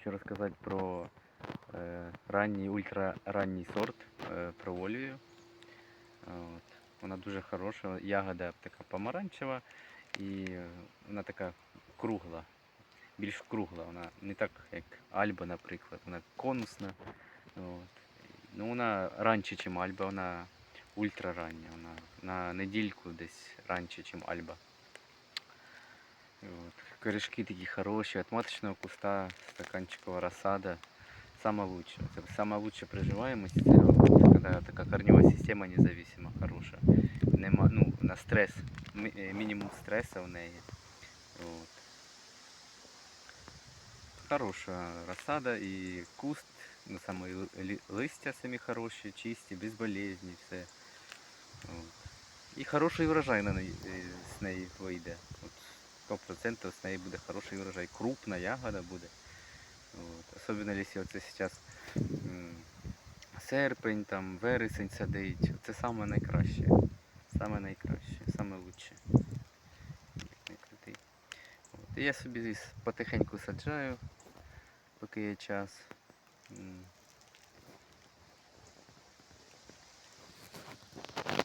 хочу розказати про е, ранній, ультраранній сорт е, проволію. От. Вона дуже хороша, ягода така помаранчева і вона така кругла, більш кругла. Вона не так, як Альба, наприклад, вона конусна. От. Ну, вона раніше, ніж Альба, вона ультрарання. Вона на недільку десь раніше, ніж Альба. От. Корешки такі хороші, от маточного куста, стаканчикова розсада. Саме лучше. Це саме лучше приживаємость, це от, коли така корнева система независима, хороша. Нема, ну, на стрес, мі- е, мінімум стресу в неї. От. Хороша розсада і куст, ну саме і ли- лі- листя самі хороші, чисті, безболезні, все. От. І хороший урожай на неї, е, з неї вийде. От 100% з неї буде хороший урожай. Крупна ягода буде. От. Особливо, якщо це зараз серпень, там, вересень садить. Це саме найкраще. Саме найкраще, саме лучше. От. Я собі потихеньку саджаю, поки є час.